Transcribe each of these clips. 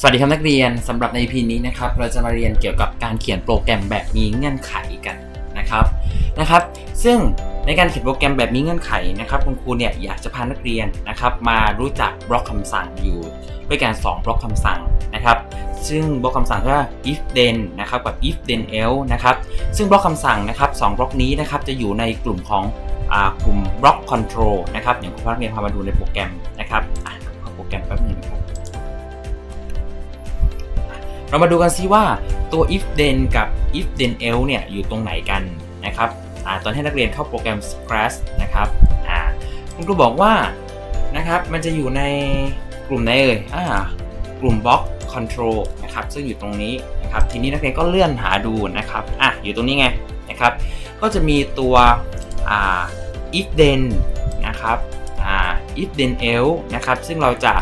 สวัสดีครับนักเรียนสำหรับใน EP นี้นะครับเราจะมาเรียนเกี่ยวกับการเขียนโปรแกรมแบบมีเงื่อนไขกันนะครับนะครับ ซึ่งในการเขียนโปรแกรมแบบมีเงื่อนไขนะครับคุณครูเนี่ยอยากจะพานักเรียนนะครับมารู้จักบล็อกคำสั่งอยู่ด้วยกัน2บล็อกคำสั่งนะครับ ซึ่งบล็อกคำสั่งก็ if then นะครับกับ if then else นะครับซึ่งบล็อกคำสั่งนะครับสองบล็อกนี้นะครับจะอยู่ในกลุ่มของกลุ่มบล็อก control นะครับอย่างคุณนักเรียนพามาดูในโปรแกรมนะครับอะขอโปรแกรมแป๊บหนึงนะครับ เรามาดูกันซิว่าตัว if then กับ if then else เนี่ยอยู่ตรงไหนกันนะครับอตอนให้นักเรียนเข้าโปรแกรม Scratch นะครับคุณครูบอกว่านะครับมันจะอยู่ในกลุ่มไหนเอ่ยกลุ่ม block control นะครับซึ่งอยู่ตรงนี้นะครับทีนี้นักเรียนก็เลื่อนหาดูนะครับอะอยู่ตรงนี้ไงนะครับก็จะมีตัว if then นะครับ if then else นะครับซึ่งเราจะ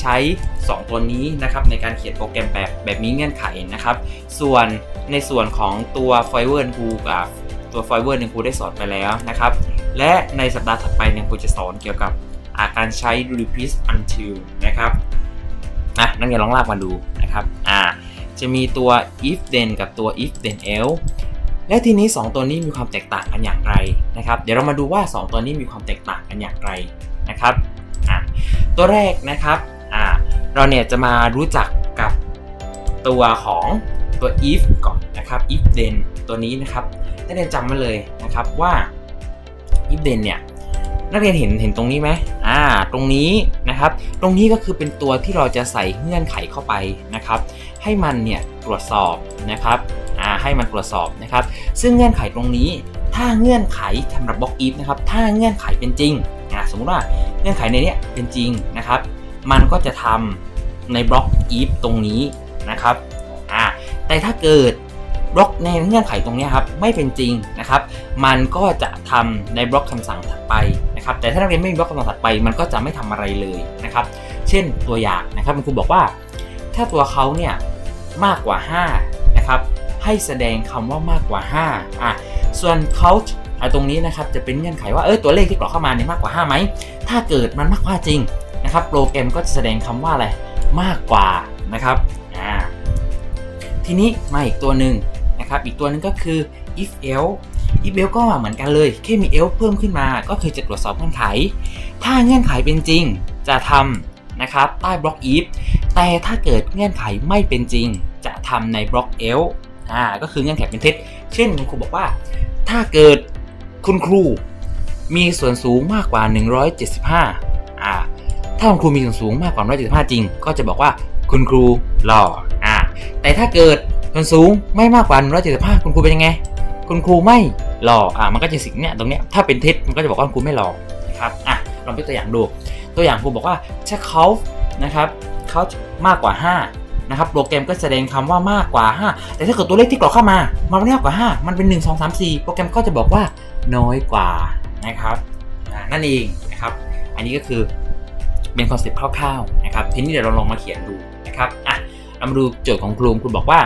ใช้ 2 ตัวนี้นะครับในการเขียนโปรแกรมแบบแบบมีเงื่อนไขนะครับ ส่วนในส่วนของตัว Fiverr ครูกับตัว Fiverr เนี่ยครูได้สอนไปแล้วนะครับ และในสัปดาห์ถัดไปเนี่ยครูจะสอนเกี่ยวกับาการใช้ repeat until นะครับอะนักเรียนลองลากมาดูนะครับอ่าจะมีตัว if then กับตัว if then else และทีนี้ 2 ตัวนี้มีความแตกต่างกันอย่างไรนะครับ เดี๋ยวเรามาดูว่า 2 ตัวนี้มีความแตกต่างกันอย่างไรนะครับ ตัวแรกนะครับอ่าเราเนี่ยจะมารู้จักกับตัวของตัว if ก่อนนะครับ if then ตัวนี้นะครับนักเรียนจำมาเลยนะครับว่า if then เนี่ยนักเรียนเห็นเห็นตรงนี้ไหมอ่า ตรงนี้นะครับ ตรงนี้ก็คือเป็นตัวที่เราจะใส่เงื่อนไขเข้าไปนะครับ ให้มันเนี่ยตรวจสอบนะครับ อ่า ให้มันตรวจสอบนะครับ ซึ่งเงื่อนไขตรงนี้ ถ้าเงื่อนไขสำหรับบล็อก if นะครับ ถ้าเงื่อนไขเป็นจริง สมมุติว่าเงื่อนไขในนี้เป็นจริงนะครับ มันก็จะทำในบล็อก if ตรงนี้นะครับอ่าแต่ถ้าเกิดบล็อกในเงื่อนไขตรงนี้ครับไม่เป็นจริงนะครับ มันก็จะทำในบล็อกคำสั่งถัดไปนะครับ แต่ถ้านักเรียนไม่มีบล็อกคำสั่งถัดไป มันก็จะไม่ทำอะไรเลยนะครับ เช่นตัวอย่างนะครับคุณครูบอกว่า ถ้าตัวเขาเนี่ยมากกว่า 5 นะครับ ให้แสดงคำว่ามากกว่า5อะส่วนเขา ตรงนี้นะครับจะเป็นเงื่อนไขว่าเออตัวเลขที่กรอกเข้ามาเนี่ยมากกว่า 5 ไหม ถ้าเกิดมันมากกว่าจริงนะครับโปรแกรมก็จะแสดงคำว่าอะไรมากกว่านะครับอ่าทีนี้มาอีกตัวหนึ่งนะครับอีกตัวนึงก็คือ if else if else ก็เหมือนกันเลยแค่มี else เพิ่มขึ้นมาก็คือจะตรวจสอบเงื่อนไข ถ้าเงื่อนไขเป็นจริงจะทำนะครับใต้บล็อก if แต่ถ้าเกิดเงื่อนไขไม่เป็นจริง จะทำในบล็อก else อ่าก็คือเงื่อนไขเป็นเท็จเช่นคุณครูบอกว่า ถ้าเกิด คุณครูมีส่วนสูงมากกว่า 175 อ่า ถ้าคุณครูมีส่วนสูงมากกว่า 175 จริง ก็จะบอกว่าคุณครูหล่อ อ่า แต่ถ้าเกิดส่วนสูงไม่มากกว่า 175 คุณครูเป็นยังไง คุณครูไม่หล่อ อ่า มันก็จะสิ่งเนี้ยตรงเนี้ย ถ้าเป็นเท็จมันก็จะบอกว่าคุณครูไม่หล่อ นะครับ อะ ลองเป็นตัวอย่างดู ตัวอย่างครูบอกว่าถ้าเขานะครับเขามากกว่า 5 นะครับโปรแกรมก็แสดงคำว่ามากกว่า 5 แต่ถ้าเกิดตัวเลขที่กรอกเข้ามา มันไม่มากกว่า 5 มันเป็น 1 2 3 4 โปรแกรมก็จะบอกว่าน้อยกว่านะครับนั่นเองนะครับ อันนี้ก็คือเป็นคอนเซ็ปต์คร่าวๆนะครับทีนี้เดี๋ยวเราลองมาเขียนดูนะครับอะเรามาดูโจทย์ของครูคุณบอกว่า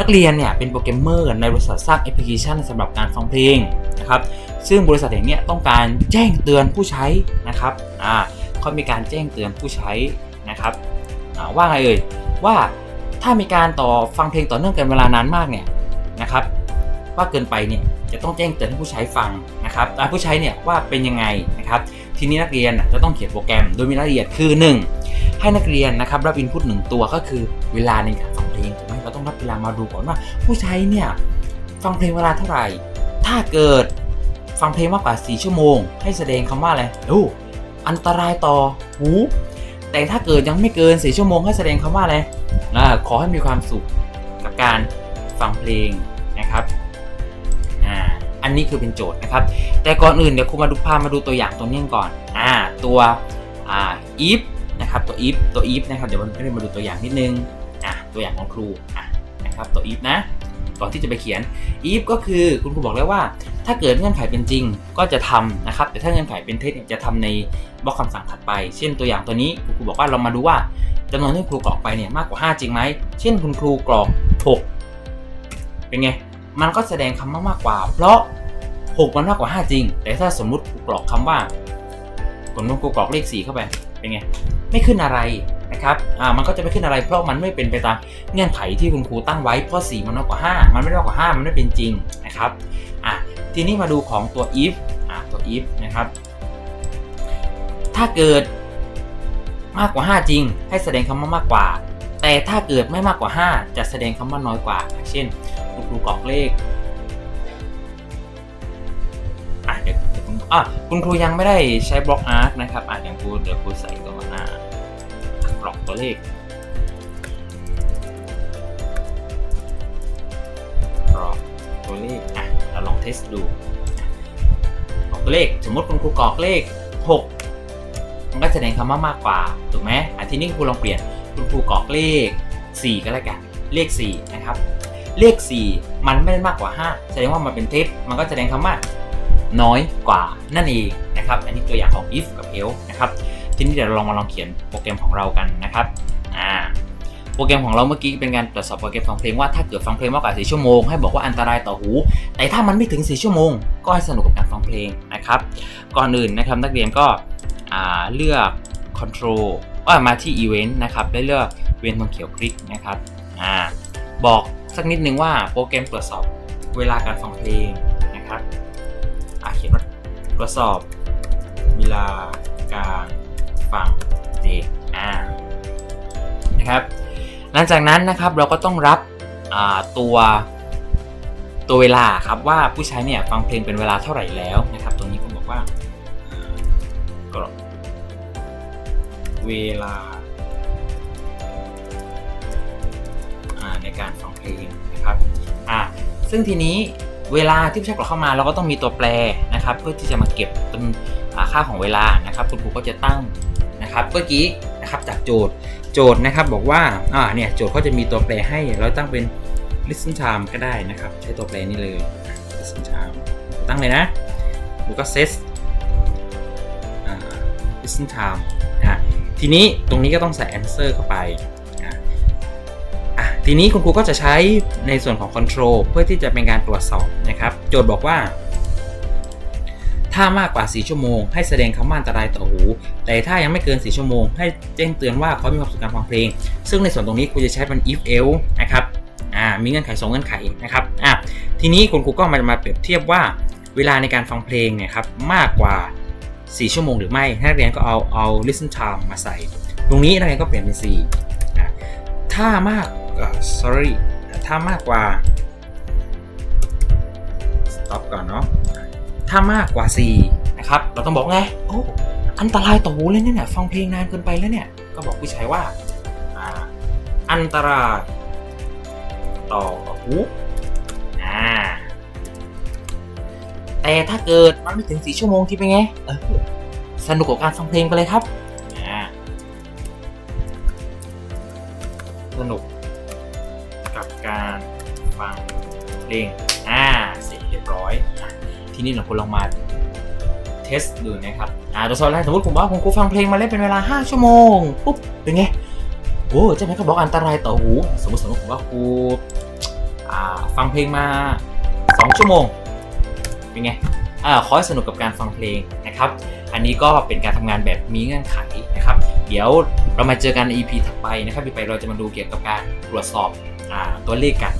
นักเรียนเนี่ยเป็นโปรแกรมเมอร์ในบริษัทสร้างแอปพลิเคชันสำหรับการฟังเพลงนะครับซึ่งบริษัทแห่งนี้ต้องการแจ้งเตือนผู้ใช้นะครับอ่าเขามีการแจ้งเตือนผู้ใช้นะครับอ่าว่าไงเอ่ย ว่าถ้ามีการต่อฟังเพลงต่อเนื่องกันเวลานานมากเนี่ยนะครับว่าเกินไปเนี่ยจะต้องแจ้งเตือนให้ผู้ใช้ฟังนะครับอ่าผู้ใช้เนี่ยว่าเป็นยังไงนะครับทีนี้นักเรียนจะต้องเขียนโปรแกรมโดยมีรายละเอียดคือ 1 ให้นักเรียนนะครับรับอินพุตหนึ่งตัวก็คือเวลาในการฟังเพลงถูกไหมเราต้องรับเวลามาดูก่อนว่า ผู้ใช้เนี่ยฟังเพลงเวลาเท่าไหร่ ถ้าเกิดฟังเพลงมากกว่า 4 ชั่วโมง ให้แสดงคำว่าอะไรโอ้อันตรายต่อหู แต่ถ้าเกิดยังไม่เกิน4ชั่วโมงให้แสดงคำว่าอะไรขอให้มีความสุขกับการฟังเพลงนะครับอ่าอันนี้คือเป็นโจทย์นะครับ แต่ก่อนอื่นเดี๋ยวครูมาดูพาพมาดูตัวอย่างตัวนี้ก่อนอ่าตัวอ่า if นะครับตัว if ตัว if นะครับเดี๋ยวมันเรียนมาดูตัวอย่างนิดนึงอะตัวอย่างของครูอะนะครับตัว if นะ ก่อนที่จะไปเขียน if ก็คือคุณครูบอกแล้วว่า ถ้าเกิดเงื่อนไขเป็นจริงก็จะทำนะครับ แต่ถ้าเงื่อนไขเป็นเท็จจะทำในบล็อกคำสั่งถัดไป เช่นตัวอย่างตัวนี้คุณครูบอกว่าเรามาดูว่าจำนวนที่ครูกรอกไปเนี่ยมากกว่า 5 จริงไหม เช่นคุณครูกรอก 6 เป็นไง มันก็แสดงคำว่ามากกว่า เพราะ 6 มันมากกว่า 5 จริง แต่ถ้าสมมุติครูกรอกคำว่าผมลงครูกรอกเลข 4 เข้าไป เป็นไง ไม่ขึ้นอะไร นะครับอ่ามันก็จะไม่ขึ้นอะไรเพราะมันไม่เป็นไปตามเงื่อนไขที่คุณครูตั้งไว้เพราะ4มันน้อยกว่า 5 มันไม่ได้น้อยกว่า 5 มันไม่เป็นจริงนะครับอะทีนี้มาดูของตัว if อะตัว if นะครับ ถ้าเกิดมากกว่า 5 จริง ให้แสดงคำว่ามากกว่า แต่ถ้าเกิดไม่มากกว่า 5 จะแสดงคำว่าน้อยกว่า เช่นคุณครูกรอกเลขอะเดี๋ยวคุณอะคุณครูยังไม่ได้ใช้บล็อกอาร์ตนะครับอะอย่างครูเดี๋ยวครูใส่ตัวมาอะ กรอกตัวเลขกรอกตัวเลขอะเราลองเทสดูกรอกตัวเลขสมมติคุณครูกรอกเลข 6 มันก็แสดงคำว่ามากกว่าถูกไหมอะทีนี้คุณครูลองเปลี่ยนคุณครูกรอกเลข 4 ก็แล้วกันเลข 4 นะครับ เลข 4 มันไม่ได้มากกว่า 5 แสดงว่ามันเป็นเทปมันก็แสดงคำว่าน้อยกว่านั่นเองนะครับ อันนี้ตัวอย่างของ if กับ else นะครับ ทีนี้เดี๋ยวเราลองมาลองเขียนโปรแกรมของเรากันนะครับอ่าโปรแกรมของเราเมื่อกี้เป็นการตรวจสอบโปรแกรมฟังเพลงว่าถ้าเกิดฟังเพลงมากกว่า4ชั่วโมงให้บอกว่าอันตรายต่อหู แต่ถ้ามันไม่ถึง4ชั่วโมง ก็ให้สนุกกับการฟังเพลงนะครับ ก่อนอื่นนะครับนักเรียนก็อ่าเลือก control ว่ามาที่ event นะครับได้เลือกเวนตรงเขียวคลิกนะครับอ่าบอกสักนิดนึงว่าโปรแกรมตรวจสอบเวลาการฟังเพลงนะครับอ่าเขียนว่าตรวจสอบเวลาการ ฟังเพลงอ่านะครับหลังจากนั้นนะครับเราก็ต้องรับตัวตัวเวลาครับว่าผู้ใช้เนี่ยฟังเพลงเป็นเวลาเท่าไหร่แล้วนะครับ ตรงนี้ก็บอกว่าเวลาในการฟังเพลงนะครับอ่าซึ่งทีนี้เวลาที่ผู้ใช้กรอกเข้ามาเราก็ต้องมีตัวแปร นะครับเพื่อที่จะมาเก็บเป็นค่าของเวลานะครับ คุณครูก็จะตั้งนะครับเมื่อกี้นะครับจากโจทย์โจทย์นะครับบอกว่าอ่าเนี่ยโจทย์เขาจะมีตัวแปรให้เราตั้งเป็น listen time ก็ได้นะครับ ใช้ตัวแปรนี้เลย listen time ตั้งเลยนะแล้วก็ set listen time อะทีนี้ตรงนี้ก็ต้องใส่ answer เข้าไปอะทีนี้คุณครูก็จะใช้ในส่วนของ control เพื่อที่จะเป็นการตรวจสอบนะครับ โจทย์บอกว่า ถ้ามากกว่า 4 ชั่วโมง ให้แสดงคำว่าอันตรายต่อหู แต่ถ้ายังไม่เกิน 4 ชั่วโมง ให้แจ้งเตือนว่าเขามีความสุขการฟังเพลง ซึ่งในส่วนตรงนี้ครูจะใช้เป็น if else นะครับอ่ามีเงื่อนไขสองเงื่อนไขนะครับอะทีนี้คุณครูก็มามาเปรียบเทียบว่า เวลาในการฟังเพลงเนี่ยครับมากกว่า 4 ชั่วโมงหรือไม่นักเรียนก็เอาเอา listen time มาใส่ ตรงนี้นักเรียนก็เปลี่ยนเป็น4อะถ้ามากเอ่อ sorry ถ้ามากกว่า stop ก่อนเนาะ ถ้ามากกว่า 4 นะครับ เราต้องบอกไง โอ้ อันตรายต่อหูเลยเนี่ยฟังเพลงนานเกินไปแล้วเนี่ย ก็บอกผู้ใช้ว่า อันตราย ต่อหูอ่า แต่ถ้าเกิดมันไม่ถึง4ชั่วโมงที่เป็นไง เออ สนุกกับการฟังเพลงไปเลยครับ อ่า สนุกกับการฟังเพลง อ่า เสร็จเรียบร้อย ทีนี้เราคุณลองมาเทสดูนะครับอ่าตัวสอบแรกสมมติผมว่าผมครูฟังเพลงมาเล่นเป็นเวลา 5 ชั่วโมงปุ๊บเป็นไงโอ้เจ้าแม่ก็บอกอันตรายต่อหู สมมติสมมติผมว่าครูอ่าฟังเพลงมา 2 ชั่วโมง เป็นไงอ่าขอให้สนุกกับการฟังเพลงนะครับ อันนี้ก็เป็นการทำงานแบบมีเงื่อนไขนะครับ เดี๋ยวเรามาเจอกันใน EP ถัดไปนะครับ EP ไปเราจะมาดูเกี่ยวกับการตรวจสอบอตัวเลขกัน